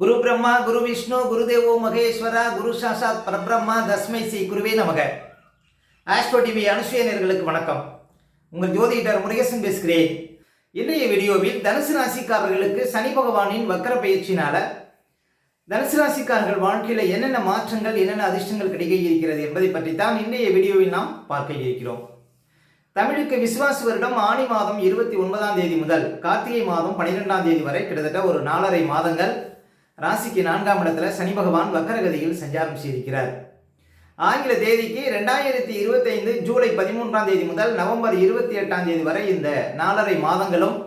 குரு பிரம்மா குரு விஷ்ணு குருதேவோ மகேஸ்வரா குரு சாசாத் பரபிரம்மா தஸ்மை ஸ்ரீ குருவே நமக. ஆஸ்ட்ரோ டிவி அனுசுயனர்களுக்கு வணக்கம். உங்கள் ஜோதிடர் முருகேசன் பேசுகிறேன். இன்றைய வீடியோவில் தனுசு ராசிக்காரர்களுக்கு சனி பகவானின் வக்கர பயிற்சினால தனுசு ராசிக்காரர்கள் வாழ்க்கையில் என்னென்ன மாற்றங்கள் என்னென்ன அதிர்ஷ்டங்கள் கிடைக்க இருக்கிறது என்பதை பற்றி தான் இன்றைய வீடியோவில் நாம் பார்க்க இருக்கிறோம். தமிழுக்கு விசுவாச வருடம் ஆணி மாதம் இருபத்தி ஒன்பதாம் தேதி முதல் கார்த்திகை மாதம் பனிரெண்டாம் தேதி வரை கிட்டத்தட்ட ஒரு நாலரை மாதங்கள் ராசிக்கு நான்காம் இடத்துல சனி பகவான் வக்கரகதியில் சஞ்சாரம் செய்திருக்கிறார். ஆங்கில தேதிக்கு ரெண்டாயிரத்தி இருபத்தைந்து ஜூலை பதிமூன்றாம் தேதி முதல் நவம்பர் இருபத்தி எட்டாம் தேதி வரை இந்த நாலரை மாதங்களும்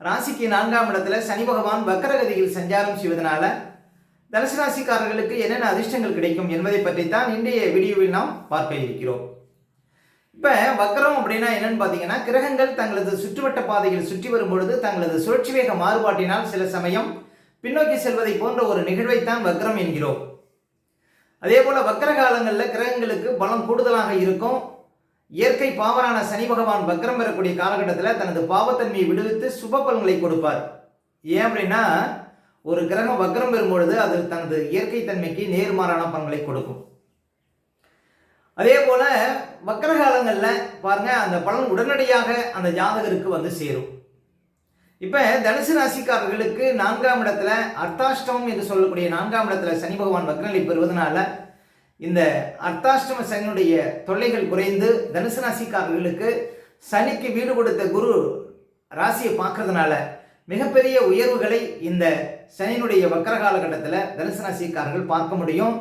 ராசிக்கு நான்காம் இடத்துல சனி பகவான் வக்கரகதியில் சஞ்சாரம் செய்வதனால தனுசு ராசிக்காரர்களுக்கு என்னென்ன அதிர்ஷ்டங்கள் கிடைக்கும் என்பதை பற்றித்தான் தான் இன்றைய வீடியோவில் நாம் பார்க்க இருக்கிறோம். இப்போ வக்கரம் அப்படின்னா என்னன்னு பார்த்தீங்கன்னா கிரகங்கள் தங்களது சுற்றுவட்ட பாதையில் சுற்றி வரும் பொழுது தங்களது சுழற்சி வேக மாறுபாட்டினால் சில சமயம் பின்னோக்கி செல்வதை போன்ற ஒரு நிகழ்வைத்தான் வக்ரம் என்கிறோம். அதே போல வக்கர காலங்களில் கிரகங்களுக்கு பலம் கூடுதலாக இருக்கும். இயற்கை பாவரான சனி பகவான் வக்ரம் பெறக்கூடிய காலகட்டத்தில் தனது பாவத்தன்மையை விடுவித்து சுப பலன்களை கொடுப்பார். ஏன் அப்படின்னா ஒரு கிரகம் வக்ரம் பெறும்பொழுது அது தனது இயற்கை தன்மைக்கு நேர்மாறான பலன்களை கொடுக்கும். அதே போல வக்கர காலங்களில் பாருங்க அந்த பலன் உடனடியாக அந்த ஜாதகருக்கு வந்து சேரும். இப்போ தனுசு ராசிக்காரர்களுக்கு நான்காம் இடத்துல அர்த்தாஷ்டமம் என்று சொல்லக்கூடிய நான்காம் இடத்துல சனி பகவான் வக்ரநிலை பெறுவதனால இந்த அர்த்தாஷ்டம சனியுடைய தொல்லைகள் குறைந்து தனுசு ராசிக்காரர்களுக்கு சனிக்கு வீடு கொடுத்த குரு ராசியை பார்க்கறதுனால மிகப்பெரிய உயர்வுகளை இந்த சனியினுடைய வக்கர காலகட்டத்தில் தனுசு ராசிக்காரர்கள் பார்க்க முடியும்.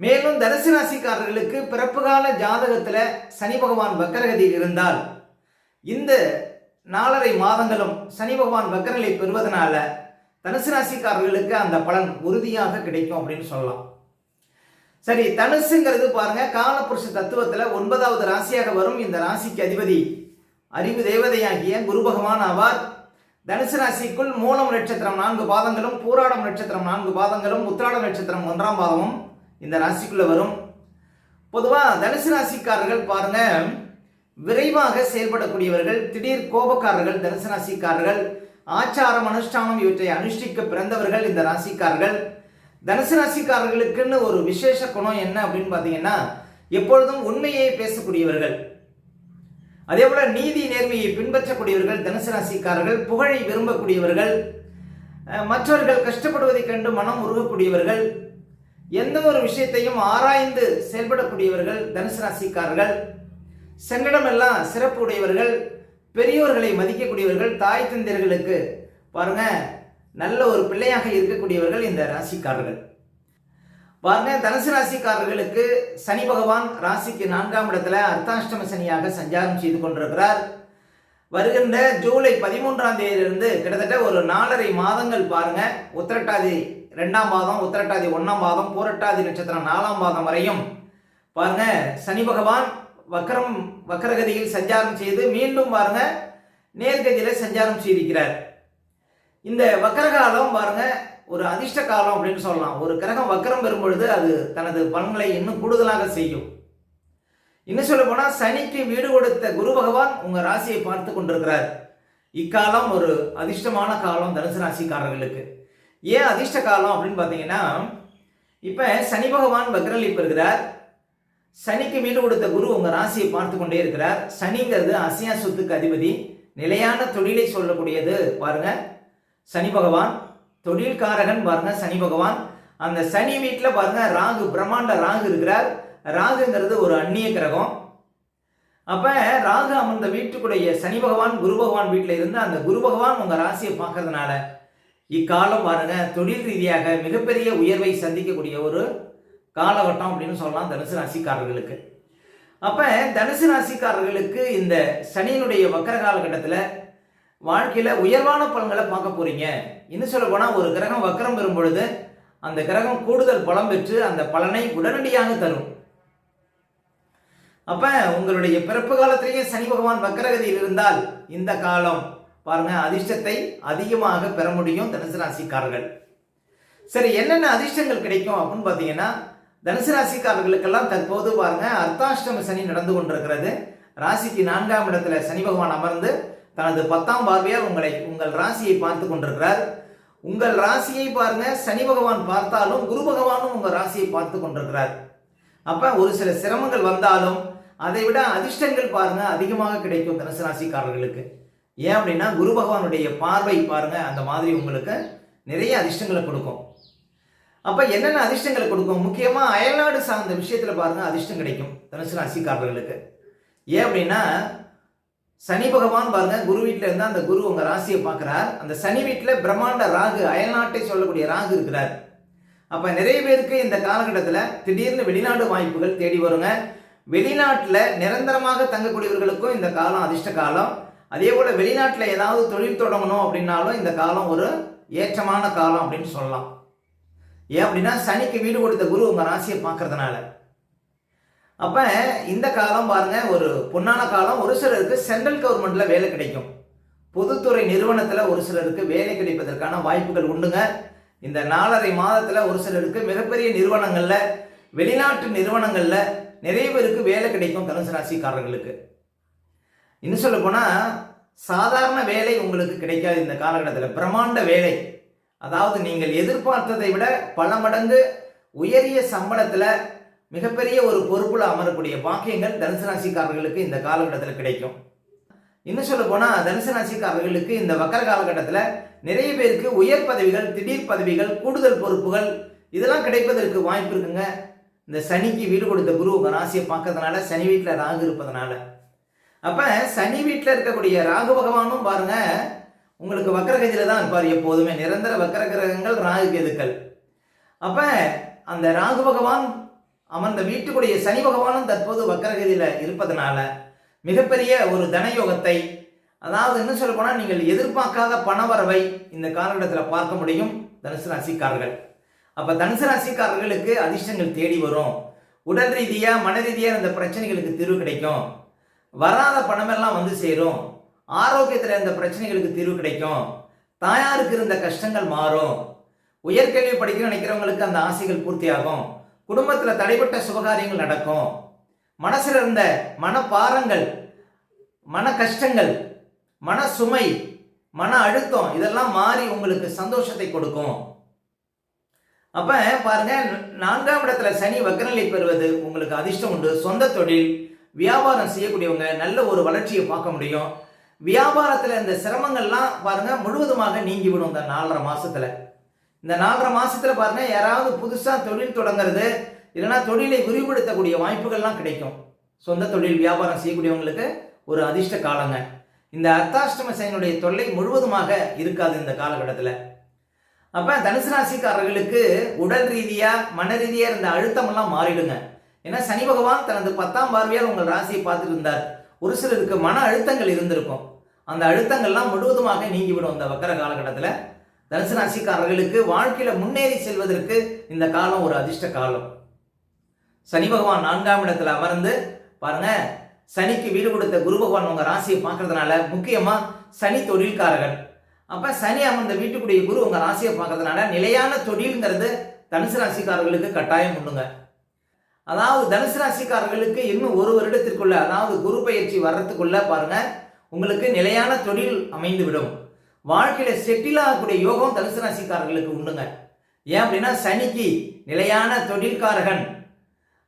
மேலும் தனுசு ராசிக்காரர்களுக்கு பிறப்பு கால ஜாதகத்தில் சனி பகவான் வக்கரகதியில் இருந்தால் இந்த நாலரை மாதங்களும் சனி பகவான் வக்கரநிலை பெறுவதனால தனுசு ராசிக்காரர்களுக்கு அந்த பலன் உறுதியாக கிடைக்கும் அப்படின்னு சொல்லலாம். சரி தனுசுங்கிறது பாருங்க காலபுருஷ தத்துவத்தில் ஒன்பதாவது ராசியாக வரும். இந்த ராசிக்கு அதிபதி அறிவு தேவதையாகிய குரு பகவான் ஆவார். தனுசு ராசிக்குள் மூலம் நட்சத்திரம் நான்கு பாதங்களும் பூராடம் நட்சத்திரம் நான்கு பாதங்களும் உத்திராடம் நட்சத்திரம் ஒன்றாம் பாதமும் இந்த ராசிக்குள்ள வரும். பொதுவாக தனுசு ராசிக்காரர்கள் பாருங்க விரைவாக செயல்படக்கூடியவர்கள் திடீர் கோபக்காரர்கள் தனுசு ராசிக்காரர்கள் ஆச்சாரம் அனுஷ்டானம் இவற்றை அனுஷ்டிக்க பிறந்தவர்கள் இந்த ராசிக்காரர்கள். தனுசு ராசிக்காரர்களுக்குன்னு ஒரு விசேஷ குணம் என்ன அப்படின்னு பார்த்தீங்கன்னா எப்பொழுதும் உண்மையை பேசக்கூடியவர்கள். அதே போல நீதி நேர்மையை பின்பற்றக்கூடியவர்கள் தனுசு ராசிக்காரர்கள் புகழை விரும்பக்கூடியவர்கள் மற்றவர்கள் கஷ்டப்படுவதைக் கண்டு மனம் உருகக்கூடியவர்கள் எந்த ஒரு விஷயத்தையும் ஆராய்ந்து செயல்படக்கூடியவர்கள் தனுசு ராசிக்காரர்கள் சென்னிடமெல்லாம் சிறப்பு உடையவர்கள் பெரியோர்களை மதிக்கக்கூடியவர்கள் தாய் தந்தையர்களுக்கு பாருங்க நல்ல ஒரு பிள்ளையாக இருக்கக்கூடியவர்கள் இந்த ராசிக்காரர்கள். பாருங்க தனுசு ராசிக்காரர்களுக்கு சனி பகவான் ராசிக்கு நான்காம் இடத்துல அர்த்தாஷ்டம சனியாக சஞ்சாரம் செய்து கொண்டிருக்கிறார். வருகின்ற ஜூலை பதிமூன்றாம் தேதியிலிருந்து கிட்டத்தட்ட ஒரு நாலரை மாதங்கள் பாருங்க உத்திரட்டாதி ரெண்டாம் பாதம் உத்திரட்டாதி ஒன்றாம் பாதம் பூரட்டாதி நட்சத்திரம் நாலாம் பாதம் வரையும் பாருங்க சனி பகவான் வக்கரம் வக்கரகதியில் சஞ்சாரம் செய்து மீண்டும் பாருங்க நேர்கதியில சஞ்சாரம் செய்திருக்கிறார். இந்த வக்கர காலம் பாருங்க ஒரு அதிர்ஷ்ட காலம் அப்படின்னு சொல்லலாம். ஒரு கிரகம் வக்கரம் பெறும் பொழுது அது தனது பலன்களை இன்னும் கூடுதலாக செய்யும். இன்னும் சொல்ல போனா சனிக்கு வீடு கொடுத்த குரு பகவான் உங்க ராசியை பார்த்து கொண்டிருக்கிறார். இக்காலம் ஒரு அதிர்ஷ்டமான காலம் தனுசு ராசிக்காரர்களுக்கு. ஏன் அதிர்ஷ்ட காலம் அப்படின்னு பார்த்தீங்கன்னா இப்போ சனி பகவான் வக்ரலி பெறுகிறார். சனிக்கு வீடு கொடுத்த குரு உங்க ராசியை பார்த்து கொண்டே இருக்கிறார். சனிங்கிறது அசியா சொத்துக்கு அதிபதி. நிலையான தொழிலை சொல்லக்கூடியது. பாருங்க. சனி பகவான் தொழில்காரகன் பாருங்க சனி பகவான். அந்த சனி வீட்டில் பாருங்க ராகு பிரம்மாண்ட ராகு இருக்கிறார். ராகுங்கிறது ஒரு அந்நிய கிரகம். அப்ப ராகு அமர்ந்த வீட்டுக்குடைய சனி பகவான் குரு பகவான் வீட்டில் இருந்து அந்த குரு பகவான் உங்க ராசியை பார்க்கறதுனால இக்காலம் பாருங்க தொழில் ரீதியாக மிகப்பெரிய உயர்வை சந்திக்கக்கூடிய ஒரு காலகட்டம் அப்படின்னு சொல்லலாம் தனுசு ராசிக்காரர்களுக்கு. அப்போ தனுசு ராசிக்காரர்களுக்கு இந்த சனியினுடைய வக்கர காலகட்டத்தில் வாழ்க்கையில் உயர்வான பலன்களை பார்க்க போகிறீங்க இன்னும் சொல்ல ஒரு கிரகம் வக்கரம் பெறும் பொழுது அந்த கிரகம் கூடுதல் பலம் பெற்று அந்த பலனை உடனடியாக தரும். அப்ப உங்களுடைய பிறப்பு காலத்திலேயே சனி பகவான் வக்கரகதியில் இருந்தால் இந்த காலம் பாருங்க அதிர்ஷ்டத்தை அதிகமாக பெற முடியும் தனுசு ராசிக்காரர்கள். சரி என்னென்ன அதிர்ஷ்டங்கள் கிடைக்கும் அப்படின்னு பார்த்தீங்கன்னா தனுசு ராசிக்காரர்களுக்கெல்லாம் தற்போது பாருங்க அர்த்தாஷ்டம சனி நடந்து கொண்டிருக்கிறது. ராசிக்கு நான்காம் இடத்துல சனி பகவான் அமர்ந்து தனது பத்தாம் பார்வையால் உங்களை உங்கள் ராசியை பார்த்து கொண்டிருக்கிறார். உங்கள் ராசியை பாருங்க சனி பகவான் பார்த்தாலும் குரு பகவானும் உங்கள் ராசியை பார்த்து கொண்டிருக்கிறார். அப்ப ஒரு சில சிரமங்கள் வந்தாலும் அதை விட அதிர்ஷ்டங்கள் பாருங்க அதிகமாக கிடைக்கும் தனுசு ராசிக்காரர்களுக்கு. ஏன் அப்படின்னா குரு பகவானுடைய பார்வை பாருங்க அந்த மாதிரி உங்களுக்கு நிறைய அதிர்ஷ்டங்களை கொடுக்கும். அப்ப என்னென்ன அதிர்ஷ்டங்களை கொடுக்கும்? முக்கியமா அயல்நாடு சார்ந்த விஷயத்துல பாருங்க அதிர்ஷ்டம் கிடைக்கும். தனுசு ராசிக்காரர்களுக்கு. ஏன் அப்படின்னா சனி பகவான் பாருங்க குரு வீட்டில் இருந்தால் அந்த குரு உங்க ராசியை பார்க்குறார். அந்த சனி வீட்டில் பிரம்மாண்ட ராகு அயல்நாட்டை சொல்லக்கூடிய ராகு இருக்கிறார். அப்ப நிறைய பேருக்கு இந்த காலகட்டத்தில் திடீர்னு வெளிநாடு வாய்ப்புகள் தேடி வருங்க. வெளிநாட்டில் நிரந்தரமாக தங்கக்கூடியவர்களுக்கும் இந்த காலம் அதிர்ஷ்ட காலம். அதே போல வெளிநாட்டில் ஏதாவது தொழில் தொடங்கணும் அப்படின்னாலும் இந்த காலம் ஒரு ஏற்றமான காலம் அப்படின்னு சொல்லலாம். ஏன் அப்படின்னா சனிக்கு வீடு கொடுத்த குரு உங்க ராசியை பார்க்கறதுனால. அப்ப இந்த காலம் பாருங்க ஒரு பொன்னான காலம். ஒரு சிலருக்கு சென்ட்ரல் கவர்மெண்ட்ல வேலை கிடைக்கும். பொதுத்துறை நிறுவனத்துல ஒரு சிலருக்கு வேலை கிடைப்பதற்கான வாய்ப்புகள் உண்டுங்க. இந்த நாலரை மாதத்துல ஒரு சிலருக்கு மிகப்பெரிய நிறுவனங்கள்ல வெளிநாட்டு நிறுவனங்கள்ல நிறைய பேருக்கு வேலை கிடைக்கும் தனுசு ராசிக்காரர்களுக்கு. இன்னும் சொல்ல போனா சாதாரண வேலை உங்களுக்கு கிடைக்காது இந்த காலகட்டத்தில். பிரம்மாண்ட வேலை. அதாவது நீங்கள் எதிர்பார்த்ததை விட பல மடங்கு உயரிய சம்பளத்தில் மிகப்பெரிய ஒரு பொறுப்பில் அமரக்கூடிய பாக்கியங்கள் தனுசு ராசிக்காரர்களுக்கு இந்த காலகட்டத்தில் கிடைக்கும். இன்னும் சொல்ல போனால் தனுசு ராசிக்காரர்களுக்கு இந்த வக்கர காலகட்டத்தில் நிறைய பேருக்கு உயர் பதவிகள் திடீர் பதவிகள் கூடுதல் பொறுப்புகள் இதெல்லாம் கிடைப்பதற்கு வாய்ப்பு இருக்குங்க. இந்த சனிக்கு வீடு கொடுத்த குரு உங்கள் ராசியை பார்க்கறதுனால சனி வீட்டில் ராகு இருப்பதனால. அப்போ சனி வீட்டில் இருக்கக்கூடிய ராகு பகவானும் பாருங்க உங்களுக்கு வக்கரகதியில தான் இருப்பார் எப்போதுமே. நிரந்தர வக்கர கிரகங்கள் ராகு கேதுக்கள். அப்ப அந்த ராகு பகவான் அமர்ந்த வீட்டுக்குடைய சனி பகவானும் தற்போது வக்கரகதியில் இருப்பதனால மிகப்பெரிய ஒரு தனயோகத்தை அதாவது என்ன சொல்ல போனால் நீங்கள் எதிர்பார்க்காத பணவரவை இந்த காலகட்டத்தில் பார்க்க முடியும் தனுசு ராசிக்காரர்கள். அப்ப தனுசு ராசிக்காரர்களுக்கு அதிர்ஷ்டங்கள் தேடி வரும். உடல் ரீதியா மன ரீதியா இந்த பிரச்சனைகளுக்கு தீர்வு கிடைக்கும். வராத பணமெல்லாம் வந்து சேரும். ஆரோக்கியத்தில் இருந்த பிரச்சனைகளுக்கு தீர்வு கிடைக்கும். தாயாருக்கு இருந்த கஷ்டங்கள் மாறும். உயர்கல்வி படிக்க நினைக்கிறவங்களுக்கு அந்த ஆசைகள் பூர்த்தியாகும். குடும்பத்தில் தடைப்பட்ட சுபகாரியங்கள் நடக்கும். மனசில் இருந்த மனப்பாரங்கள் மன கஷ்டங்கள் மன சுமை மன அழுத்தம் இதெல்லாம் மாறி உங்களுக்கு சந்தோஷத்தை கொடுக்கும். அப்ப பாருங்க நான்காம் இடத்துல சனி வக்கநிலை பெறுவது உங்களுக்கு அதிர்ஷ்டம் உண்டு. சொந்த தொழில் வியாபாரம் செய்யக்கூடியவங்க நல்ல ஒரு வளர்ச்சியை பார்க்க முடியும். வியாபாரத்தில் இந்த சிரமங்கள்லாம் பாருங்க முழுவதுமாக நீங்கிவிடும் இந்த நாலரை மாசத்துல. இந்த நாலரை மாசத்துல பாருங்க யாராவது புதுசாக தொழில் தொடங்குறது இல்லைன்னா தொழிலை விரிவுபடுத்தக்கூடிய வாய்ப்புகள்லாம் கிடைக்கும். சொந்த தொழில் வியாபாரம் செய்யக்கூடியவங்களுக்கு ஒரு அதிர்ஷ்ட காலங்க. இந்த அர்த்தாஷ்டம சனியினுடைய தொல்லை முழுவதுமாக இருக்காது இந்த காலகட்டத்தில். அப்போ தனுசு ராசிக்காரர்களுக்கு உடல் ரீதியாக மன ரீதியாக இருந்த அழுத்தமெல்லாம் மாறிடுங்க. ஏன்னா சனி பகவான் தனது பத்தாம் பார்வையால் உங்கள் ராசியை பார்த்துட்டு இருந்தார். ஒரு சிலருக்கு மன அழுத்தங்கள் இருந்திருக்கும். அந்த அழுத்தங்கள்லாம் முழுவதுமாக நீங்கிவிடும் இந்த வக்கர காலகட்டத்தில். தனுசு ராசிக்காரர்களுக்கு வாழ்க்கையில முன்னேறி செல்வதற்கு இந்த காலம் ஒரு அதிர்ஷ்ட காலம். சனி பகவான் நான்காம் இடத்துல அமர்ந்து பாருங்க சனிக்கு வீடு கொடுத்த குரு பகவான் உங்க ராசியை பார்க்கறதுனால முக்கியமா சனி தொழில்காரகன் அப்ப சனி அமர்ந்த வீட்டுக்குடைய குரு உங்க ராசியை பார்க்கறதுனால நிலையான தொழில்ங்கிறது தனுசு ராசிக்காரர்களுக்கு கட்டாயம் உண்டுங்க. அதாவது தனுசு ராசிக்காரர்களுக்கு இன்னும் ஒரு வருடத்திற்குள்ள அதாவது குரு பயிற்சி வர்றதுக்குள்ள பாருங்க உங்களுக்கு நிலையான தொழில் அமைந்துவிடும். வாழ்க்கையில செட்டில் ஆகக்கூடிய யோகம் தனுசு ராசிக்காரர்களுக்கு உண்டுங்க. ஏன் அப்படின்னா சனிக்கு நிலையான தொழில்காரகன்.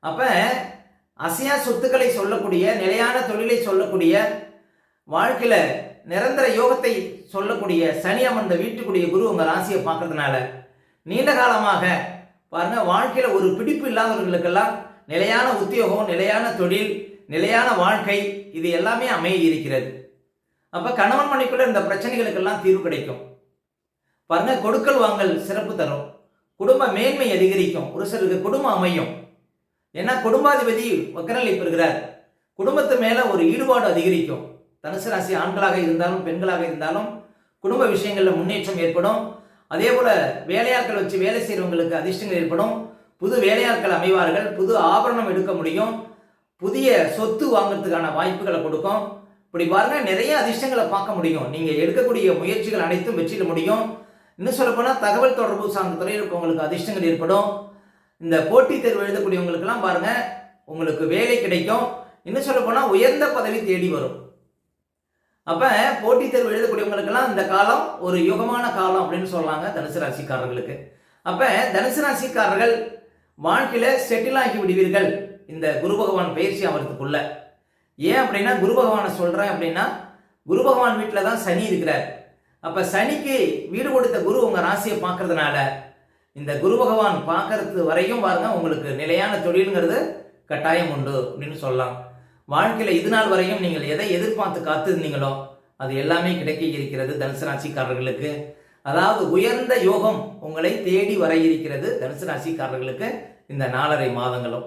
அப்ப அசையா சொத்துக்களை சொல்லக்கூடிய நிலையான தொழிலை சொல்லக்கூடிய வாழ்க்கையில நிரந்தர யோகத்தை சொல்லக்கூடிய சனி அமர்ந்த வீட்டுக்குரிய குரு உங்க ராசியை பார்க்கறதுனால நீண்ட காலமாக பாருங்க வாழ்க்கையில ஒரு பிடிப்பு இல்லாதவர்களுக்கெல்லாம் நிலையான உத்தியோகம் நிலையான தொழில் நிலையான வாழ்க்கை இது எல்லாமே அமைய இருக்கிறது. அப்போ கணவன் மனைக்குள்ள இந்த பிரச்சனைகளுக்கெல்லாம் தீர்வு கிடைக்கும். பாருங்க கொடுக்கல் வாங்கல் சிறப்பு தரும். குடும்ப மேன்மை அதிகரிக்கும். ஒரு சிலருக்கு குடும்பம் அமையும். ஏன்னா குடும்பாதிபதி வக்கரநிலை பெறுகிறார். குடும்பத்து மேலே ஒரு ஈடுபாடு அதிகரிக்கும். தனுசு ராசி ஆண்களாக இருந்தாலும் பெண்களாக இருந்தாலும் குடும்ப விஷயங்களில் முன்னேற்றம் ஏற்படும். அதே போல வேலையாட்கள் வச்சு வேலை செய்கிறவங்களுக்கு அதிர்ஷ்டங்கள் ஏற்படும். புது வேலையாட்கள் அமைவார்கள் புது ஆபரணம் எடுக்க முடியும் புதிய சொத்து வாங்குறதுக்கான வாய்ப்புகளை கொடுக்கும். இப்படி பாருங்க நிறைய அதிர்ஷ்டங்களை பார்க்க முடியும். நீங்கள் எடுக்கக்கூடிய முயற்சிகள் அனைத்தும் வெற்றியில் முடியும். இன்னும் சொல்லப்போனால் தகவல் தொடர்பு சார்ந்த துறையில் உங்களுக்கு அதிர்ஷ்டங்கள் ஏற்படும். இந்த போட்டித் தேர்வு எழுதக்கூடியவங்களுக்கெல்லாம் பாருங்க உங்களுக்கு வேலை கிடைக்கும். இன்னும் சொல்லப்போனால் உயர்ந்த பதவி தேடி வரும். அப்போ போட்டித் தேர்வு எழுதக்கூடியவங்களுக்கெல்லாம் இந்த காலம் ஒரு யுகமான காலம் அப்படின்னு சொல்கிறாங்க தனுசு ராசிக்காரர்களுக்கு. அப்போ தனுசு ராசிக்காரர்கள் வாழ்க்கையில் செட்டில் ஆகி விடுவீர்கள். இந்த குரு பகவான் பயிற்சி ஆகிறதுக்குள்ள ஏன் அப்படின்னா குரு பகவானை சொல்கிறேன் அப்படின்னா குரு பகவான் வீட்டில் தான் சனி இருக்கிறார். அப்போ சனிக்கு வீடு கொடுத்த குரு உங்கள் ராசியை பார்க்கறதுனால இந்த குரு பகவான் பார்க்கறது வரையும் பாருங்க உங்களுக்கு நிலையான தொழிலுங்கிறது கட்டாயம் உண்டு அப்படின்னு சொல்லலாம். வாழ்க்கையில் இது நாள் வரையும் நீங்கள் எதை எதிர்பார்த்து காத்திருந்தீங்களோ அது எல்லாமே கிடைக்க இருக்கிறது தனுசு ராசிக்காரர்களுக்கு. அதாவது உயர்ந்த யோகம் உங்களை தேடி வர இருக்கிறது தனுசு ராசிக்காரர்களுக்கு இந்த நாலரை மாதங்களும்.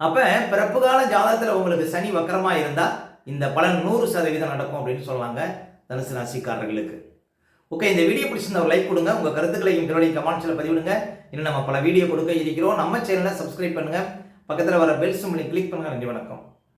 அப்ப பிறப்பு கால ஜாதகத்தில் உங்களுக்கு சனி வக்கரமா இருந்தா இந்த பலன் நூறு சதவீதம் நடக்கும் அப்படின்னு சொல்லுவாங்க தனுசு ராசிக்காரர்களுக்கு. ஓகே இந்த வீடியோ பிடிச்சிருந்தா ஒரு லைக் கொடுங்க. உங்க கருத்துக்களையும் பிறகு கமெண்ட்ஸில் பதிவிடுங்க. இன்னும் நம்ம பல வீடியோ கொடுக்க இருக்கிறோம். நம்ம சேனலை சப்ஸ்கிரைப் பண்ணுங்க. பக்கத்தில் வர பெல் சிம்பிளை கிளிக் பண்ணுங்க. நன்றி வணக்கம்.